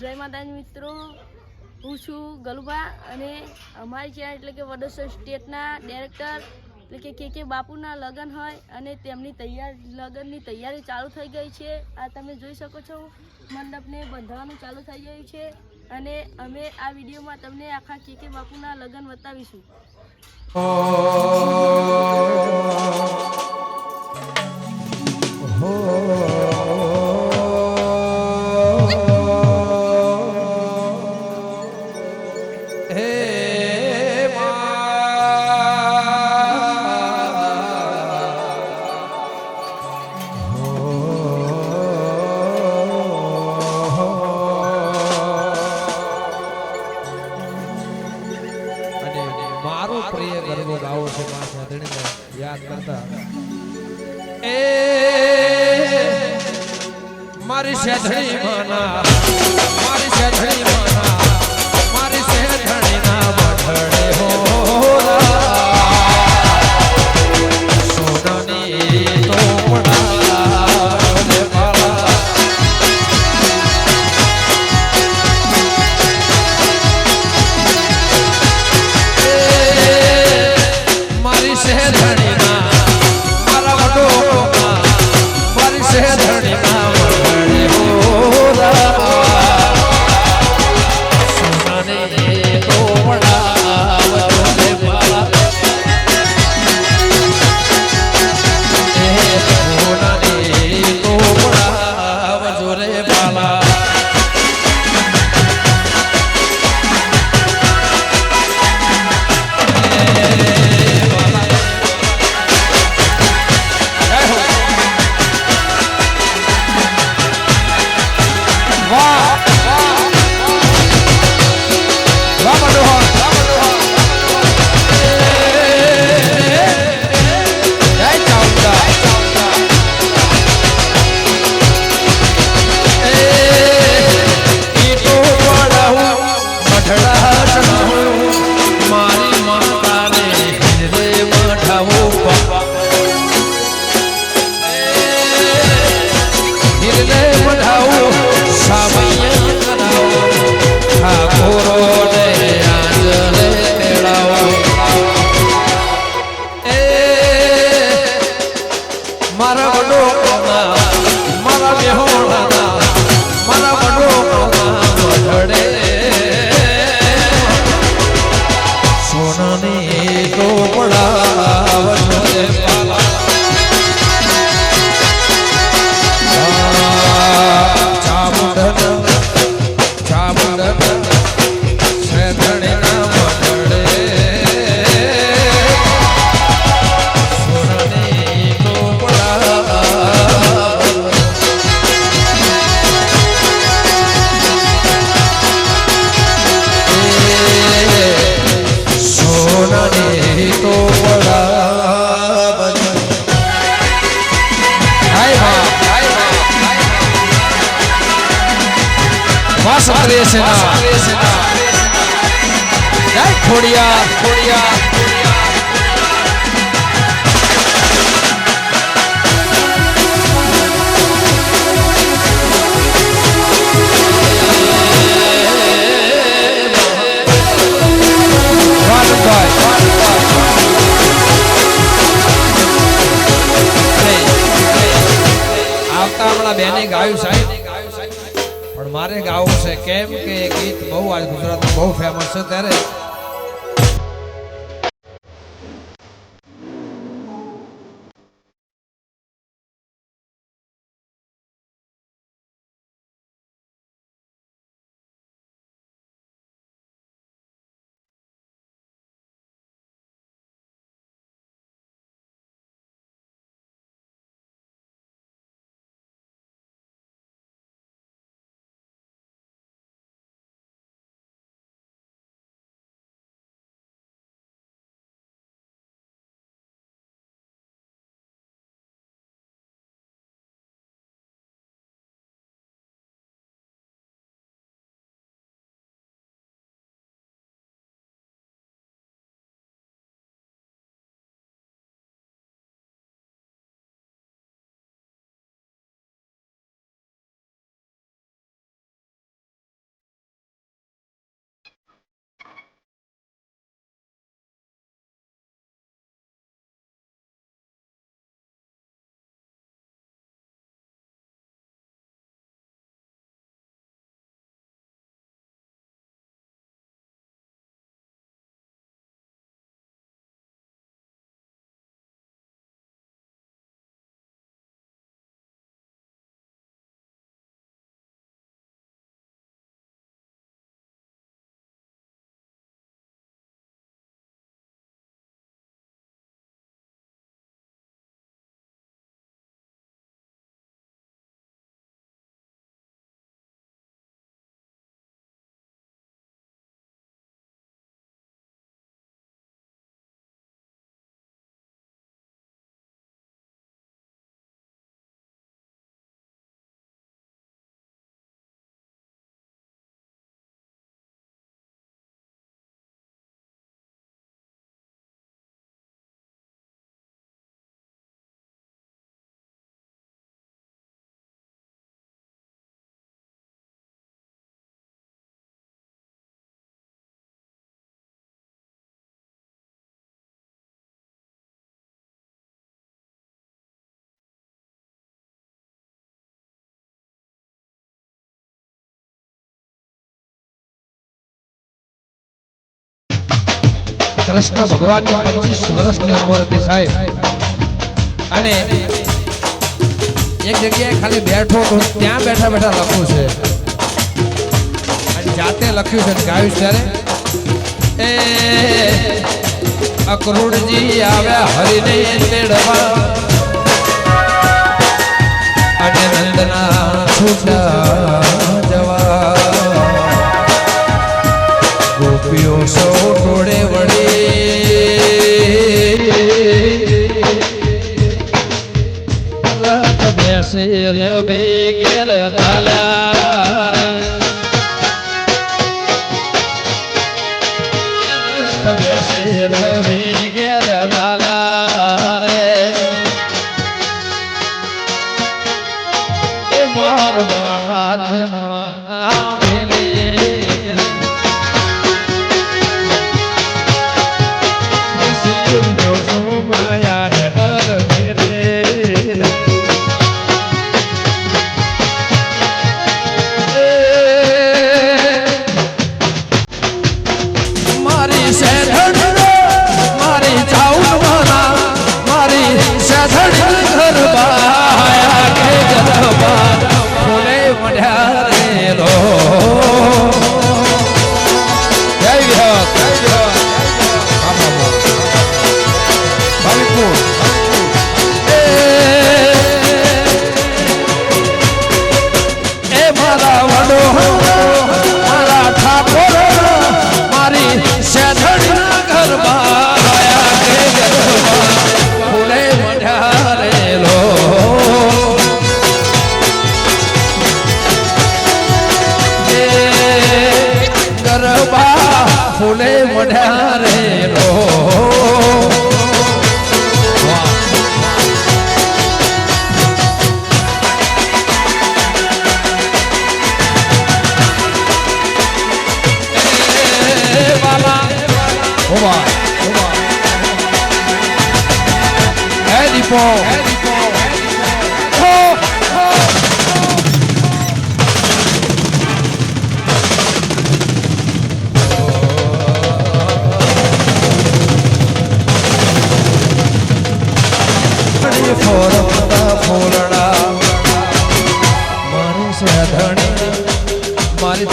જય માતાજી મિત્રો. હું છું ગલુબા અને અમારી ચેનલ એટલે કે વડોદરા સ્ટેટના ડાયરેક્ટર એટલે કે કે કે બાપુના લગ્ન હોય અને તેમની તૈયાર, લગ્નની તૈયારી ચાલુ થઈ ગઈ છે. આ તમે જોઈ શકો છો. મંડપને બંધાવવાનું ચાલુ થઈ ગયું છે અને અમે આ વિડીયોમાં તમને આખા કે કે બાપુના લગ્ન બતાવીશું. મારી સાધણી માના. મારી સાધણી વાસ કરે છે ના જય ખોડિયા ખોડિયા ગીત બહુ આજ ગુજરાતમાં બહુ ફેમસ છે ત્યારે કૃષ્ણ ભગવાનની પચીસ વર્ષની ઉંમર હતી સાહેબ. અને એક જગ્યાએ ખાલી બેઠો તો ત્યાં બેઠા બેઠા લખવું છે. અને જાતે લખ્યું છે ગાયું ત્યારે, એ આવ્યા હરિને તેડવા. અને નંદના છૂટા બેસી રે ભેગેલ તાલા હે દીપો હે દીપો હો હો ફોરમતા ફૂલડા મારી સેધણી મારી